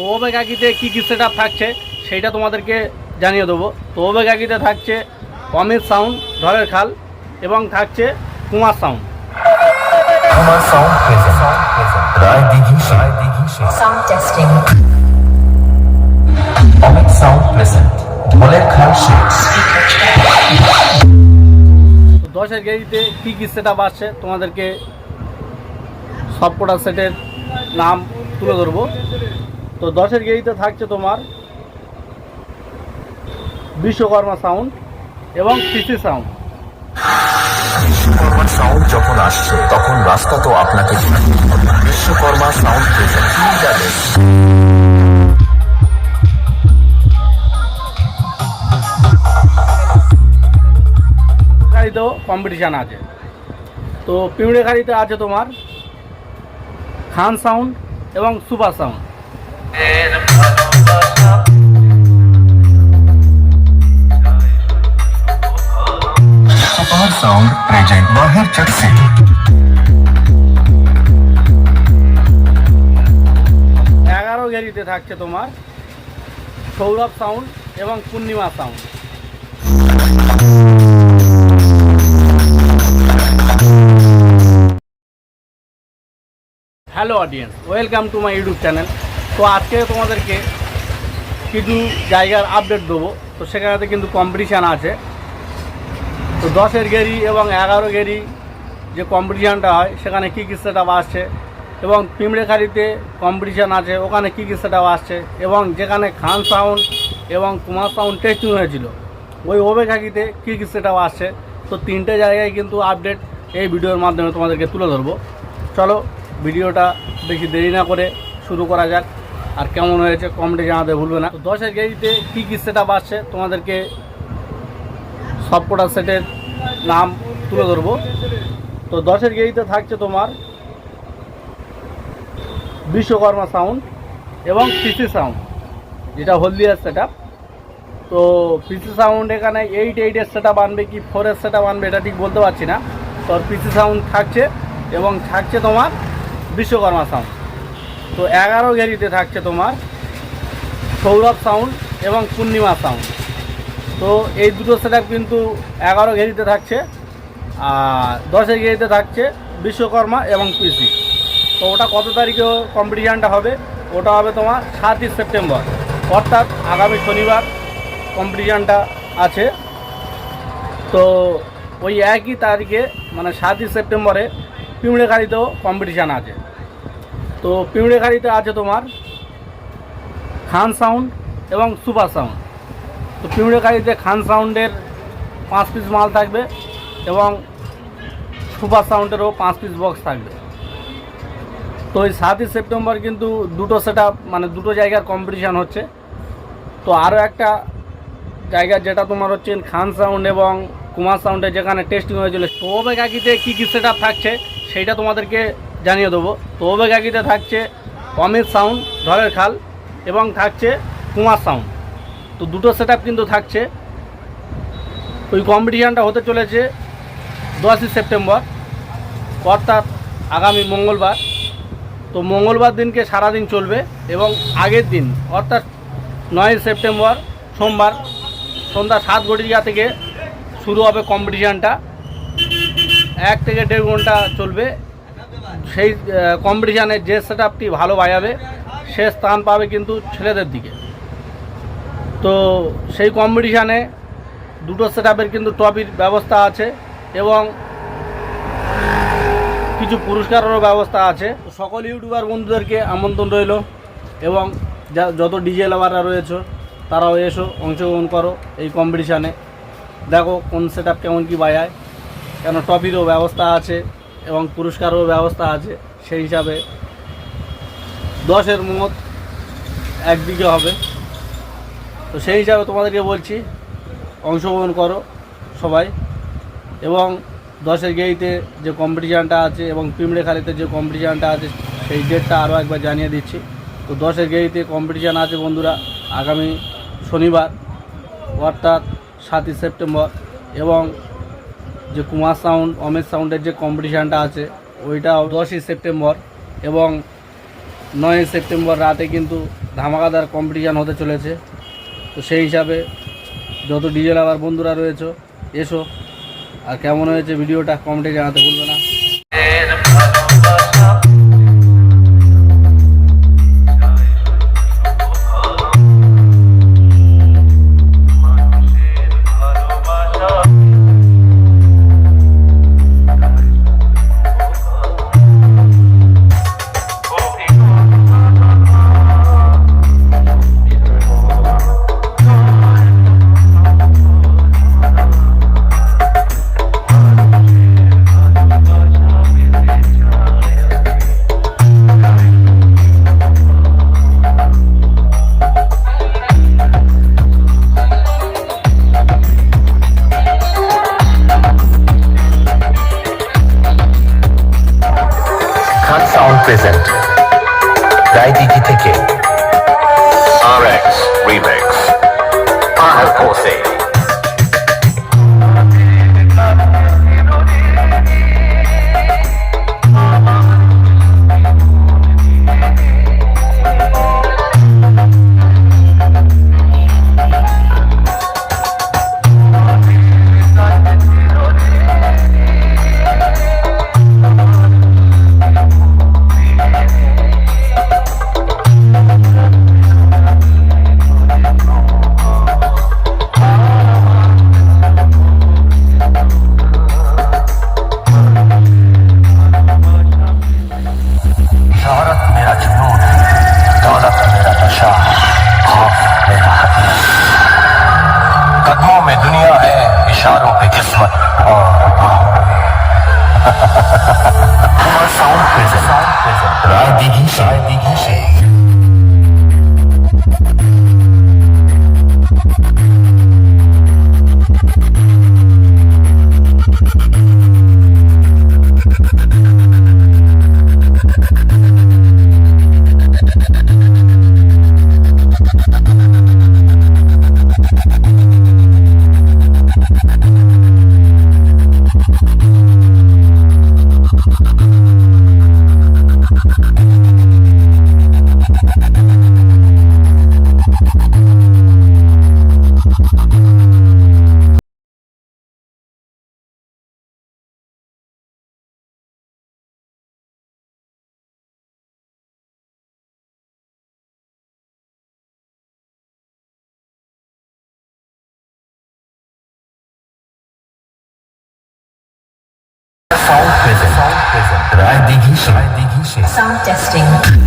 তো আকিতে কী কী সেট থাকছে সেইটা তোমাদেরকে জানিয়ে দেবো। তো আকিতে থাকছে অমিত সাউন্ড ধরের খাল এবং থাকছে Kumar sound Kumar sound present Roy Dighi Roy Dighi Sound testing. Amit sound present ঢোলের খাল শেষ তো দশের গেরিতে কী কী সেট আসছে তোমাদেরকে সবকটা সেটের নাম তুলে ধরবো। তো দশের গেরিতে থাকছে তোমার বিশ্বকর্মা সাউন্ড এবং সিসি সাউন্ড। বিশ্বকর্মা সাউন্ড যখন আসছে তখন রাস্তা তো আপনাকে। বিশ্বকর্মা সাউন্ড গাড়িতেও কম্পিটিশান আছে। তো পিঁড়ে গাড়িতে আছে তোমার খান সাউন্ড এবং সুপার সাউন্ড। সাউন্ড প্রেজেন্ট বাহের চটসে এগারো গেরিতে থাকছে তোমার সৌরভ সাউন্ড এবং Purnima sound hello audience welcome to my YouTube channel তো আজকে তোমাদেরকে কিছু জায়গার আপডেট দেবো। তো সেখানেতে কিন্তু কম্পিটিশান আছে। তো দশের গেরি এবং এগারো গেরি যে কম্পিটিশানটা হয়, সেখানে কী কী সেট আসছে এবং পিমড়েখালিতে কম্পিটিশান আছে, ওখানে কী কী সেট আসছে এবং যেখানে খান সাউন্ড এবং কুমার সাউন্ড টেস্টিং হয়েছিল, ওই ওবেখাকিতে কী কী সেট আসছে। তো তিনটে জায়গায় কিন্তু আপডেট এই ভিডিওর মাধ্যমে তোমাদেরকে তুলে ধরবো। চলো ভিডিওটা বেশি দেরি না করে শুরু করা যাক। আর কেমন হয়েছে কমেন্টে জানাতে ভুলবে না। দশের গেরিতে কী কী সেট আপ আসছে তোমাদেরকে সবকটা সেটের নাম তুলে ধরবো। তো দশের গেরিতে থাকছে তোমার বিশ্বকর্মা সাউন্ড এবং পিসি সাউন্ড যেটা হলদিয়ার সেট তো পিসি সাউন্ড এখানে এইট এইটের সেট আপ আনবে কি ফোরের সেট আপ আনবে এটা ঠিক বলতে পারছি না। তো পিসি সাউন্ড থাকছে এবং থাকছে তোমার বিশ্বকর্মা সাউন্ড তো এগারো গেরিতে থাকছে তোমার সৌরভ সাউন্ড এবং পূর্ণিমা সাউন্ড তো এই দুটো সেট কিন্তু এগারো ঘেরিতে থাকছে, আর দশের ঘেরিতে থাকছে বিশ্বকর্মা এবং পিসি তো ওটা কত তারিখে কম্পিটিশানটা হবে? ওটা হবে তোমার সাতই সেপ্টেম্বর। অর্থাৎ আগামী শনিবার কম্পিটিশানটা আছে। তো ওই একই তারিখে মানে সাতই সেপ্টেম্বরে পিমড়েখালিতেও কম্পিটিশান আছে। তো পিমড়েখালিতে আছে তোমার খান সাউন্ড এবং সুপার সাউন্ড তো পিমড়ে গাড়িতে খান সাউন্ডের পাঁচ পিস মাল থাকবে এবং সুপার সাউন্ডেরও পাঁচ পিস বক্স থাকবে। তো ওই সাতই সেপ্টেম্বর কিন্তু দুটো সেট মানে দুটো জায়গার কম্পিটিশান হচ্ছে। তো আরও একটা জায়গা যেটা তোমার হচ্ছে খান সাউন্ড এবং কুমার সাউন্ডে যেখানে টেস্টিং হয়েছিল ওবে কাকিতে কী কী সেট থাকছে সেইটা তোমাদেরকে জানিয়ে দেবো। তো ওবে কাকিতে থাকছে অমিত সাউন্ড ঝড়ের খাল, এবং থাকছে কুমার সাউন্ড। তো দুটো সেট কিন্তু থাকছে। ওই কম্পিটিশানটা হতে চলেছে দশই সেপ্টেম্বর, অর্থাৎ আগামী মঙ্গলবার। তো মঙ্গলবার দিনকে সারাদিন চলবে এবং আগের দিন, অর্থাৎ নয় সেপ্টেম্বর, সোমবার, সন্ধ্যা সাত ঘটিকা থেকে শুরু হবে কম্পিটিশানটা এক থেকে দেড় ঘণ্টা চলবে সেই কম্পিটিশানে যে সেট আপটি ভালো বাজাবে, সে স্থান পাবে কিন্তু ছেলেদের দিকে। তো সেই কম্পিটিশানে দুটো সেট কিন্তু ট্রফির ব্যবস্থা আছে এবং কিছু পুরস্কারেরও ব্যবস্থা আছে। সকল ইউটিউবার বন্ধুদেরকে আমন্ত্রণ রইল এবং যত ডিজে লাভাররা রয়েছে, তারাও এসো, অংশগ্রহণ করো এই কম্পিটিশানে দেখো কোন সেট আপ কেমন কী বাজায়। কেন ট্রফিরও ব্যবস্থা আছে। এবং পুরস্কারও ব্যবস্থা আছে, সেই হিসাবে দশের মত একদিকে হবে। তো সেই হিসাবে তোমাদেরকে বলছি, অংশগ্রহণ করো সবাই এবং দশের গেইতে যে কম্পিটিশানটা আছে এবং পিমড়েখালিতে যে কম্পিটিশানটা আছে, সেই ডেটটা আরও একবার জানিয়ে দিচ্ছি। তো দশের গেইতে কম্পিটিশান আছে বন্ধুরা আগামী শনিবার, অর্থাৎ সাতই সেপ্টেম্বর এবং যে কুমার সাউন্ড অমেশ সাউন্ডের যে কম্পিটিশানটা আছে ওইটা দশই সেপ্টেম্বর এবং নয়ই সেপ্টেম্বর রাতে কিন্তু ধামাকাদার কম্পিটিশান হতে চলেছে। তো সেই হিসাবে যত ডিজেল আবার বন্ধুরা রয়েছে, এসো আর কেমন হয়েছে ভিডিওটা কমেন্টে জানাতে ভুলবে না। খান Sound Prison. Sound Prison. Radhi Gishe. Radhi Gishe. Sound Prism. Sound Prism. Sound Prism. Sound testing.